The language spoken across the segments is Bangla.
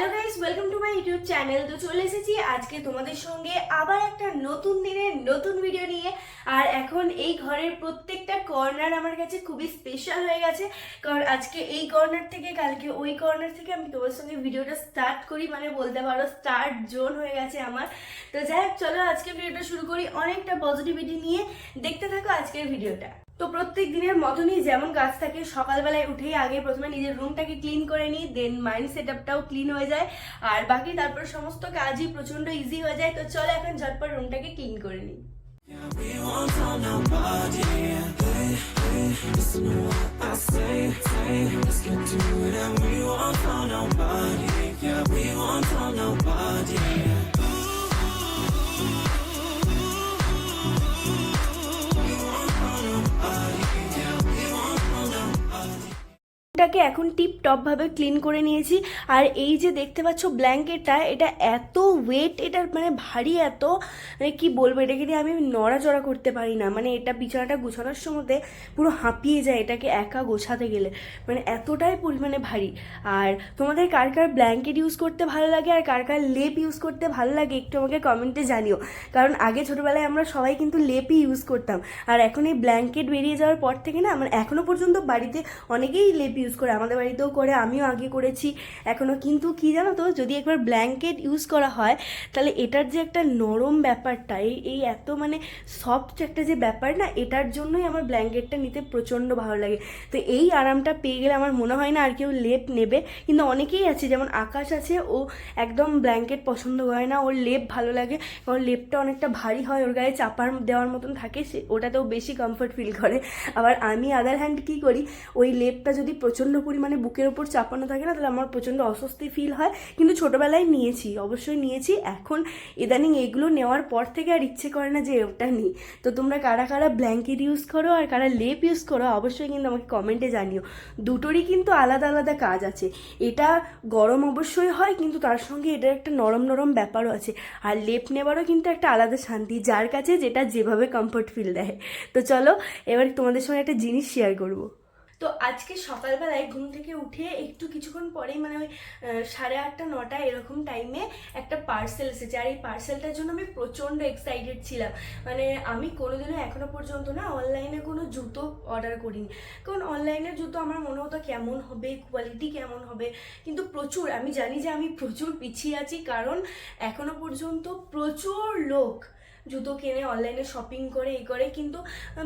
Hello guys welcome to my YouTube channel তো চলে এসেছি আজকে তোমাদের সঙ্গে আবার একটা নতুন দিনের নতুন ভিডিও নিয়ে। আর এখন এই ঘরের প্রত্যেকটা কর্নার আমার কাছে খুবই স্পেশাল হয়ে গেছে। কারণ আজকে এই কর্নার থেকে, কালকে ওই কর্নার থেকে আমি তোমার সঙ্গে ভিডিওটা স্টার্ট করি মানে বলতে পারো স্টার্ট জোন হয়ে গেছে আমার। তো যাই হোক, চলো আজকে ভিডিওটা শুরু করি অনেকটা পজিটিভিটি নিয়ে। দেখতে থাকো আজকের ভিডিওটা তো প্রত্যেক দিনের মতনই যেমন কাজ থাকে, সকালবেলায় উঠেই আগে প্রথমে নিজের রুমটাকে ক্লিন করে নিই দেন মাইন্ড সেট আপটাও ক্লিন হয়ে যায়। আর বাকি তারপর সমস্ত কাজই প্রচণ্ড ইজি হয়ে যায়। তো চলো এখন ঝটপট রুমটাকে ক্লিন করে নিই। টাকে এখন টিপ টপ ভাবে ক্লিন করে নিয়েছি। আর এই যে দেখতে পাচ্ছ ব্ল্যাঙ্কেটটা, এটা এত ওয়েট এটার মানে ভারী এত মানে কি বলব, এটাকে নিয়ে আমি নড়াচড়া করতে পারি না। মানে এটা বিছানাটা গোছানোর সময়তে পুরো হাঁপিয়ে যায় এটাকে একা গোছাতে গেলে। মানে এতটাই পরিমাণে ভারী। আর তোমাদের কার কার ব্ল্যাঙ্কেট ইউজ করতে ভালো লাগে আর কার কার লেপ ইউজ করতে ভালো লাগে একটু আমাকে কমেন্টে জানিও। কারণ আগে ছোটোবেলায় আমরা সবাই কিন্তু লেপই ইউজ করতাম। আর এখন এই ব্ল্যাঙ্কেট বেরিয়ে যাওয়ার পর থেকে না আমার এখনও পর্যন্ত বাড়িতে অনেকেই লেপ ইউজ করে, আমাদের বাড়িতেও করে, আমিও আগে করেছি এখনও কিন্তু কি জানো তো, যদি একবার ব্ল্যাঙ্কেট ইউজ করা হয়, তাহলে এটার যে একটা নরম ব্যাপারটা, এই এই এত মানে সফট একটা যে ব্যাপার না, এটার জন্যই আমার ব্ল্যাঙ্কেটটা নিতে প্রচণ্ড ভালো লাগে। তো এই আরামটা পেয়ে গেলে আমার মনে হয় না আর কেউ লেপ নেবে, কিন্তু অনেকেই আছে, যেমন আকাশ আছে, ও একদম ব্ল্যাঙ্কেট পছন্দ করে না, ওর লেপ ভালো লাগে কারণ লেপটা অনেকটা ভারী হয়, ওর গায়ে চাপার দেওয়ার মতন থাকে, সে, ওটাতেও বেশি কমফর্ট ফিল করে। আবার আমি আদার হ্যান্ড কী করি, ওই লেপটা যদি প্রচণ্ড পরিমাণে বুকের ওপর চাপানো থাকে না, তাহলে আমার প্রচণ্ড অস্বস্তি ফিল হয়। কিন্তু ছোটোবেলায় নিয়েছি, অবশ্যই নিয়েছি। এখন ইদানিং এগুলো নেওয়ার পর থেকে আর ইচ্ছে করে না যে ওটা নিই। তো তোমরা কারা কারা ব্ল্যাঙ্কেট ইউজ করো আর কারা লেপ ইউজ করো, অবশ্যই কিন্তু আমাকে কমেন্টে জানিও। দুটোরই কিন্তু আলাদা আলাদা কাজ আছে। এটা গরম অবশ্যই হয়, কিন্তু তার সঙ্গে এটার একটা নরম নরম ব্যাপারও আছে। আর লেপ নেবারও কিন্তু একটা আলাদা শান্তি, যার কাছে যেটা যেভাবে কমফর্ট ফিল দেয়। তো চলো, এবার তোমাদের সঙ্গে একটা জিনিস শেয়ার করব। তো আজকে সকালবেলায় ঘুম থেকে উঠে একটু কিছুক্ষণ পরেই মানে ওই সাড়ে আটটা, নটা এরকম টাইমে একটা পার্সেল এসেছে। আর এই পার্সেলটার জন্য আমি প্রচণ্ড এক্সাইটেড ছিলাম। মানে আমি কোনোদিনও এখনও পর্যন্ত না অনলাইনে কোনো জুতো অর্ডার করিনি। কারণ অনলাইনের জুতো আমার মনে হতো কেমন হবে কোয়ালিটি কেমন হবে। কিন্তু প্রচুর, আমি জানি যে আমি প্রচুর পিছিয়ে আছি, কারণ এখনও পর্যন্ত প্রচুর লোক জুতো কেনে অনলাইনে শপিং করে, এই করে। কিন্তু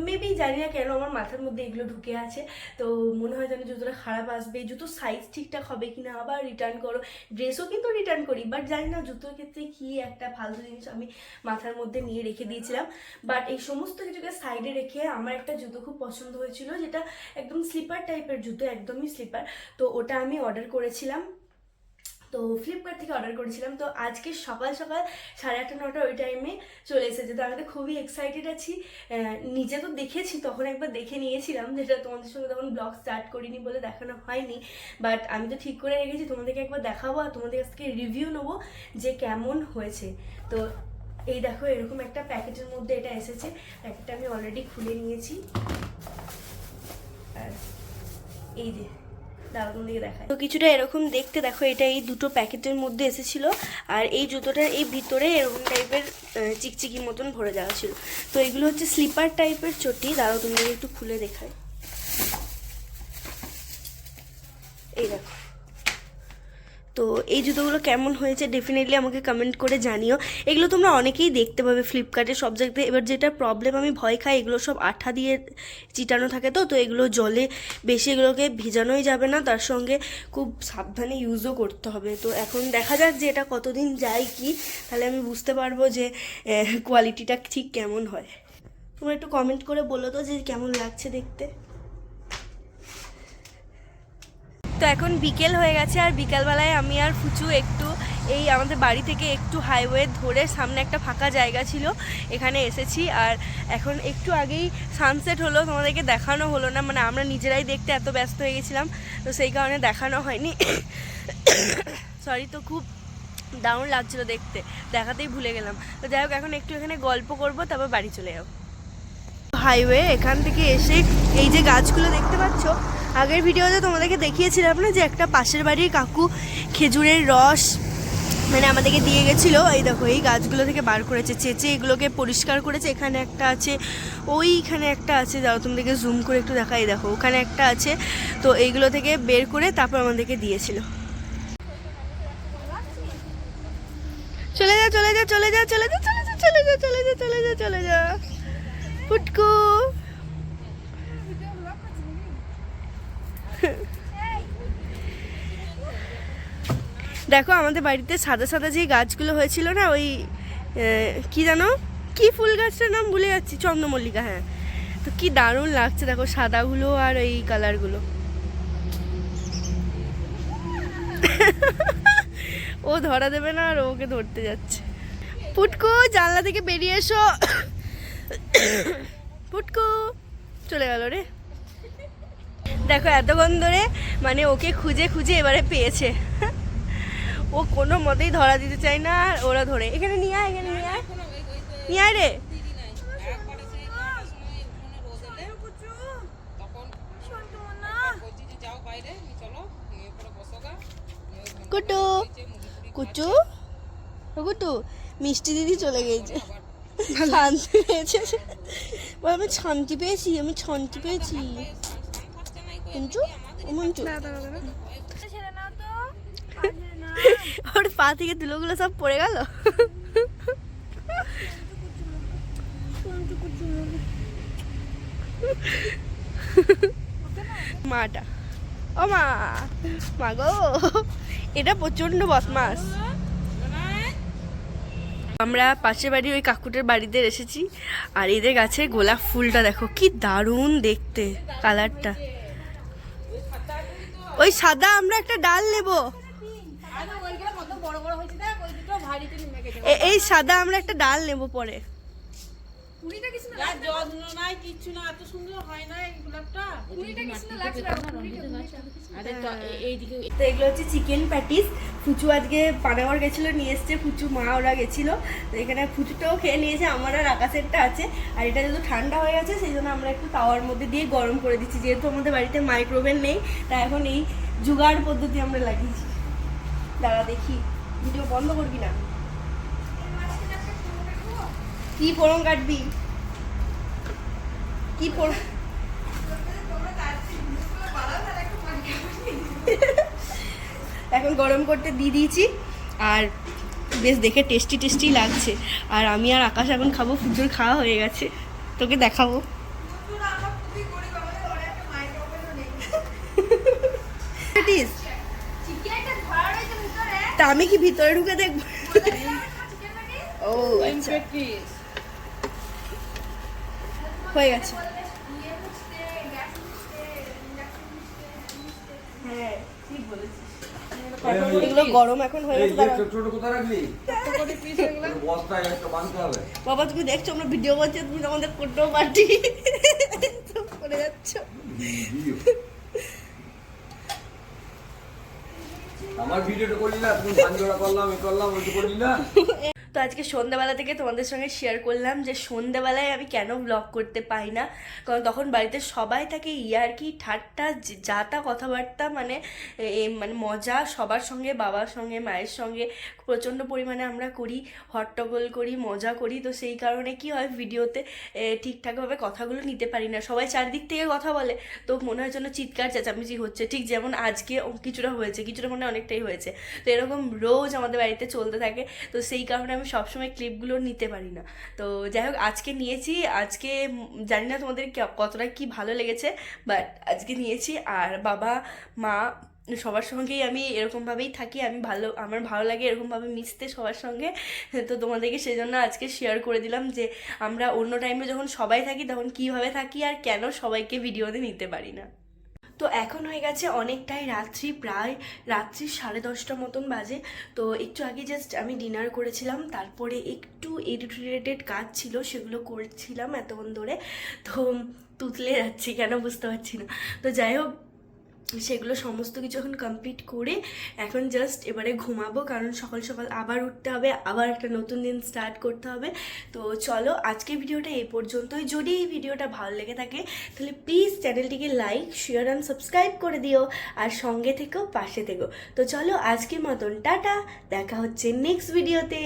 মেবি জানি না কেন আমার মাথার মধ্যে এগুলো ঢুকে আছে। তো মনে হয় যেন জুতোটা খারাপ আসবে। জুতো সাইজ ঠিকঠাক হবে কি না আবার রিটার্ন করো। ড্রেসও কিন্তু রিটার্ন করি বাট জানি না জুতোর ক্ষেত্রে কি একটা ফালতু জিনিস আমি মাথার মধ্যে নিয়ে রেখে দিয়েছিলাম। বাট এই সমস্ত কিছুকে সাইডে রেখে আমার একটা জুতো খুব পছন্দ হয়েছিল, যেটা একদম স্লিপার টাইপের জুতো, একদমই স্লিপার তো ওটা আমি অর্ডার করেছিলাম। তো ফ্লিপকার্ট থেকে অর্ডার করেছিলাম। তো আজকে সকাল সকাল সাড়ে আটটা, নটা ওই টাইমে চলে এসেছে। তো আমি তো খুবই এক্সাইটেড আছি। নিজে তো দেখেছি, তখন একবার দেখে নিয়েছিলাম যেটা তোমাদের সঙ্গে তখন ব্লগ স্টার্ট করিনি বলে দেখানো হয়নি। বাট আমি তো ঠিক করে রেখেছি, তোমাদেরকে একবার দেখাবো আর তোমাদের কাছ থেকে রিভিউ নেব যে কেমন হয়েছে। তো এই দেখো, এরকম একটা প্যাকেটের মধ্যে এটা এসেছে। প্যাকেটটা আমি অলরেডি খুলে নিয়েছি। আর এই যে দারুণ দিকে দেখায়। তো কিছুটা এরকম দেখতে দেখো, এটা এই দুটো প্যাকেটের মধ্যে এসেছিল আর এই জুতোটার এই ভিতরে এরকম টাইপের চিকচিকি মতন ভরে যাওয়া ছিল। তো এগুলো হচ্ছে স্লিপার টাইপের চটি, দাঁড়াও তোমাদের একটু খুলে দেখায় এই দেখো। তো এই জুতোগুলো কেমন হয়েছে ডেফিনেটলি আমাকে কমেন্ট করে জানিও। এগুলো তোমরা অনেকেই দেখতে পাবে ফ্লিপকার্টে সব জায়গাতে এবার যেটা প্রবলেম আমি ভয় খাই, এগুলো সব আঠা দিয়ে চিটানো থাকে তো তো এগুলো জলে বেশি এগুলোকে ভিজানোই যাবে না। তার সঙ্গে খুব সাবধানে ইউজও করতে হবে। তো এখন দেখা যাক যে এটা কতদিন যায় কি। তাহলে আমি বুঝতে পারব যে কোয়ালিটিটা ঠিক কেমন হয়। তোমরা একটু কমেন্ট করে বলো তো যে কেমন লাগছে দেখতে। তো এখন বিকেল হয়ে গেছে আর বিকালবেলায় আমি আর ফুচু একটু এই আমাদের বাড়ি থেকে একটু হাইওয়ে ধরে সামনে একটা ফাঁকা জায়গা ছিল, এখানে এসেছি। আর এখন একটু আগেই সানসেট হলো, তোমাদেরকে দেখানো হলো না মানে আমরা নিজেরাই দেখতে এত ব্যস্ত হয়ে গেছিলাম, তো সেই কারণে দেখানো হয়নি। সরি তো খুব দারুণ লাগছিল দেখতে, দেখাতেই ভুলে গেলাম। তো যাই হোক, এখন একটু এখানে গল্প করব, তারপর বাড়ি চলে যাব। হাইওয়ে এখান থেকে এসে এই যে গাছগুলো দেখতে পাচ্ছ, আগের ভিডিওতে তোমাদেরকে দেখিয়েছিলাম না যে একটা পাশের বাড়ির কাকু খেজুরের রস মানে আমাদেরকে দিয়ে গেছিল। এই দেখো, এই গাছগুলো থেকে বার করেছে, চেঁচে এগুলোকে পরিষ্কার করেছে। এখানে একটা আছে, ওইখানে একটা আছে, যাও তোমাদেরকে জুম করে একটু দেখাই। দেখো, ওখানে একটা আছে, তো এইগুলো থেকে বের করে তারপর আমাদেরকে দিয়েছিল। চলে যা চলে যা চলে যা চলে যা চলে যা চলে যা চলে যা চলে যা চলে যা। ফুটকু। দেখো, আমাদের বাড়িতে সাদা সাদা যে গাছগুলো হয়েছিল না, ওই কি জানো? কি ফুল গাছটার নাম ভুলে যাচ্ছি, চন্দ্রমল্লিকা হ্যাঁ। তো কি দারুণ লাগছে, দেখো, সাদাগুলো আর এই কালারগুলো। ও ধরা দেবে না আর ওকে ধরতে যাচ্ছে। পুটকু জানলা থেকে বেরিয়ে এসো। পুটকু চলে গেল রে। দেখো এতক্ষণ ধরে মানে ওকে খুঁজে খুঁজে এবারে পেয়েছে। ও কোনো মতেই ধরা দিতে চায় না, আর ওরা ধরে। এখানে নিয়ে আয়, এখানে নিয়ে আয়। নিয়ে আয় রে। কুটু। কুচু কুটু, মিষ্টি দিদি চলে গেছে। শান্তি পেয়েছে। আমি শান্তি পেয়েছি আমি শান্তি পেয়েছি। মঞ্চু ও মঞ্চু ওর পা থেকে তুলোগুলো সব পড়ে গেল। মাটা। ও মা। মা গো এটা প্রচণ্ড বদমাস আমরা পাশের বাড়ি ওই কাকুটার বাড়িতে এসেছি আর এদের গাছে গোলাপ ফুলটা দেখো কি দারুণ দেখতে কালারটা। ওই সাদা আমরা একটা ডাল নেব। এই সাদা আমরা একটা ডাল নেব পরে। যার যত্ন নাই কিচ্ছু না এত সুন্দর না এই গোলাপটা আরে তো এ- এইদিকে তো এগুলো হচ্ছে চিকেন প্যাটিস ফুচু আজকে পানাগড় গেছিল, নিয়ে এসছে, ফুচু মা ওরা গেছিল। তো এখানে ফুচুটাও খেয়ে নিয়েছে, আমার আর আকাশেরটা আছে। আর এটা যেহেতু ঠান্ডা হয়ে গেছে, সেই জন্য আমরা একটু তাওয়ার মধ্যে দিয়ে গরম করে দিচ্ছি, যেহেতু আমাদের বাড়িতে মাইক্রোওভেন নেই, তাই এখন এই জুগাড় পদ্ধতি আমরা লাগিয়েছি। দাঁড়া দেখি ভিডিও বন্ধ করবি না? কি ফোড়ন কাটবি? কি ফোড়ন এখন গরম করতে দিয়ে দিয়েছি। আর বেশ দেখে টেস্টি টেস্টি লাগছে। আর আমি আর আকাশ এখন খাব ফুচুর খাওয়া হয়ে গেছে। তোকে দেখাবো। তা আমি কি ভিতরে ঢুকে দেখব? ও আচ্ছা। হয়ে গেছে। হ্যাঁ ঠিক বলেছিস। এগুলো গরম এখন হয়ে গেছে ছোট ছোট কোথায় রাখলি? বস্তায় একটা বাঁধতে হবে। বাবা তুমি দেখছ আমরা ভিডিও করছি তুমি আমাদের করতেও পার্টি করে যাচ্ছ। আমার ভিডিওটা করলি না তুমি করলাম এ করলাম ওই করলি না? তো আজকে সন্ধ্যাবেলা থেকে তোমাদের সঙ্গে শেয়ার করলাম যে সন্ধ্যাবেলায় আমি কেন ব্লগ করতে পাই না। কারণ তখন বাড়িতে সবাই থাকে, ইয়ার্কি, ঠাট্টা, যে- যা তা কথাবার্তা মানে মানে মজা, সবার সঙ্গে, বাবার সঙ্গে, মায়ের সঙ্গে প্রচণ্ড পরিমাণে আমরা করি, হট্টগোল করি, মজা করি। তো সেই কারণে কি হয়, ভিডিওতে ঠিকঠাকভাবে কথাগুলো নিতে পারি না। সবাই চারদিক থেকে কথা বলে, তো মনে হয় যেন চিৎকার, চেঁচামেচি হচ্ছে। ঠিক যেমন আজকে কিছুটা হয়েছে, কিছুটা মানে অনেকটাই হয়েছে। তো এরকম রোজ আমাদের বাড়িতে চলতে থাকে। তো সেই কারণে আমি সবসময় ক্লিপগুলো নিতে পারি না। তো যাই হোক, আজকে নিয়েছি, আজকে জানি না তোমাদের কতটা কি ভালো লেগেছে বাট আজকে নিয়েছি। আর বাবা, মা সবার সঙ্গেই আমি এরকমভাবেই থাকি, আমি ভালো, আমার ভালো লাগে এরকমভাবে মিশতে সবার সঙ্গে। তো তোমাদেরকে সেই জন্য আজকে শেয়ার করে দিলাম যে আমরা অন্য টাইমে যখন সবাই থাকি, তখন কীভাবে থাকি আর কেন সবাইকে ভিডিওতে নিতে পারি না। তো এখন হয়ে গেছে অনেকটাই রাত্রি, প্রায় রাত্রি সাড়ে দশটা মতন বাজে। তো একটু আগে জাস্ট আমি ডিনার করেছিলাম, তারপরে একটু এডিট রিলেটেড কাজ ছিল, সেগুলো করছিলাম এতক্ষণ ধরে। তো তুতলে যাচ্ছি কেন বুঝতে পারছি না। তো যাই হোক সেগুলো সমস্ত কিছু এখন কমপ্লিট করে এখন জাস্ট এবারে ঘুমাবো, কারণ সকাল সকাল আবার উঠতে হবে, আবার একটা নতুন দিন স্টার্ট করতে হবে। তো চলো আজকে ভিডিওটা এই পর্যন্তই। যদি এই ভিডিওটা ভালো লেগে থাকে, তাহলে প্লিজ চ্যানেলটিকে লাইক শেয়ার অ্যান্ড সাবস্ক্রাইব করে দিও, আর সঙ্গে থেকেও পাশে থেকো। তো চলো আজকের মতন, টাটা! দেখা হচ্ছে নেক্সট ভিডিওতে